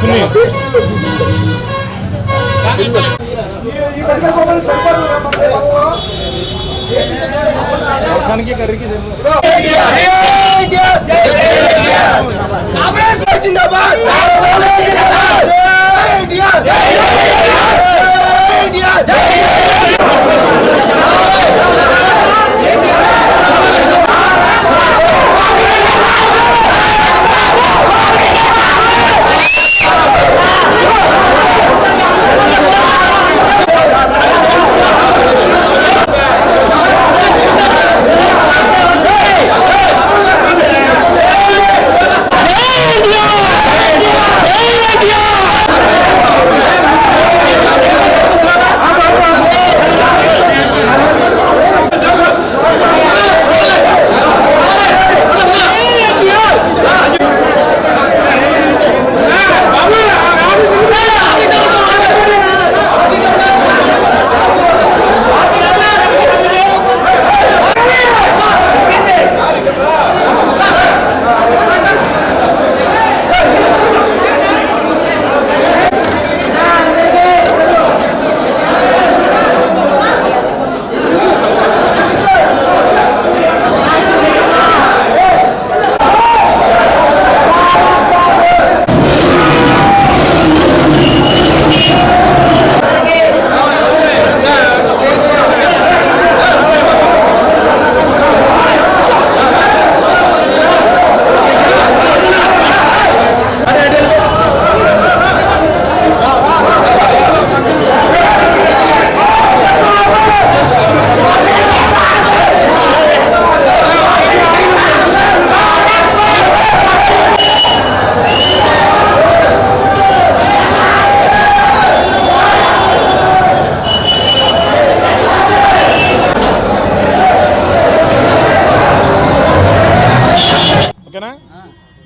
अपनी दर्शन की कर जिंदाबाद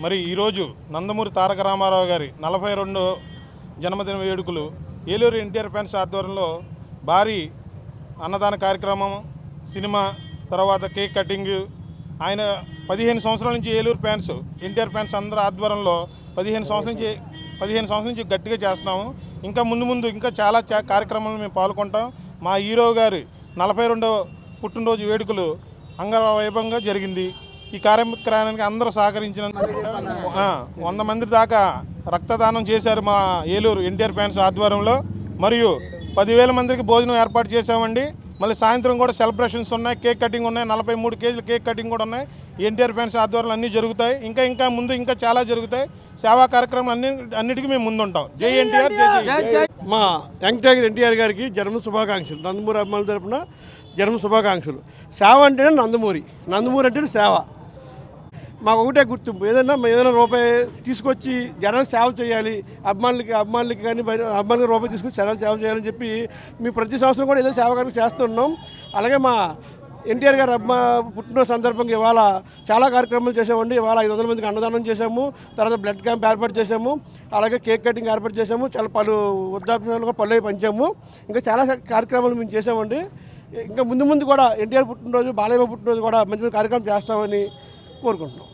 మరి ఈరోజు నందమూరి తారక రామారావు గారి నలభై రెండు జన్మదిన వేడుకలు ఏలూరు ఎన్టీఆర్ ఫ్యాన్స్ ఆధ్వర్యంలో భారీ అన్నదాన కార్యక్రమం సినిమా తర్వాత కేక్ కటింగ్. ఆయన పదిహేను సంవత్సరాల నుంచి ఏలూరు ఫ్యాన్స్ ఎన్టీఆర్ ఫ్యాన్స్ అందరూ ఆధ్వర్యంలో పదిహేను సంవత్సరం నుంచి పదిహేను సంవత్సరం నుంచి గట్టిగా చేస్తున్నాము. ఇంకా ముందు ముందు ఇంకా చాలా కార్యక్రమాలు మేము పాల్గొంటాం. మా హీరో గారి నలభై రెండవ పుట్టినరోజు వేడుకలు అంగవైభవంగా జరిగింది. ఈ కార్యక్రమానికి అందరూ సహకరించిన ఆ, వంద మంది దాకా రక్తదానం చేశారు మా ఏలూరు ఎన్టీఆర్ ఫ్యాన్స్ ఆధ్వర్యంలో. మరియు పదివేల మందికి భోజనం ఏర్పాటు చేశామండి. మళ్ళీ సాయంత్రం కూడా సెలబ్రేషన్స్ ఉన్నాయి కేక్ కటింగ్ ఉన్నాయి నలభై మూడు కేజీల కేక్ కటింగ్ కూడా ఉన్నాయి. ఎన్టీఆర్ ఫ్యాన్స్ ఆధ్వర్యంలో అన్నీ జరుగుతాయి. ఇంకా ఇంకా ముందు ఇంకా చాలా జరుగుతాయి. సేవా కార్యక్రమాలు అన్ని అన్నిటికీ మేము ముందుంటాం. జై ఎన్టీఆర్ జై జై. మా యంగ్ టైగర్ ఎన్టీఆర్ గారికి జన్మ శుభాకాంక్షలు. నందమూరి అభిమానుల తరపున జన్మ శుభాకాంక్షలు. సేవ అంటేనే నందమూరి. నందమూరి అంటేనే సేవ. మాకు ఒకటే గుర్తింపు. ఏదైనా మేము ఏదైనా రూపాయి తీసుకొచ్చి జనాలు సేవ చేయాలి అభిమానులకి అభిమానులకి కానీ అభిమానులకి రూపాయి తీసుకొచ్చి జనాలు సేవ చేయాలని చెప్పి మేము ప్రతి సంవత్సరం కూడా ఏదో సేవ కార్యక్రమం చేస్తున్నాం. అలాగే మా ఎన్టీఆర్ గారు అభిమా పుట్టిన సందర్భంగా ఇవాళ చాలా కార్యక్రమాలు చేసామండి ఇవాళ ఐదు వందల మందికి అన్నదానం చేశాము. తర్వాత బ్లడ్ క్యాంప్ ఏర్పాటు చేశాము. అలాగే కేక్ కటింగ్ ఏర్పాటు చేశాము. చాలా పలు వృద్ధాప్యాలు పళ్ళు పంచాము. ఇంకా చాలా కార్యక్రమాలు మేము చేసామండి ఇంకా ముందు ముందు కూడా ఎన్టీఆర్ పుట్టినరోజు బాలయ్య పుట్టినరోజు కూడా మంచి మంచి కార్యక్రమం చేస్తామని కోరుకుంటున్నాం.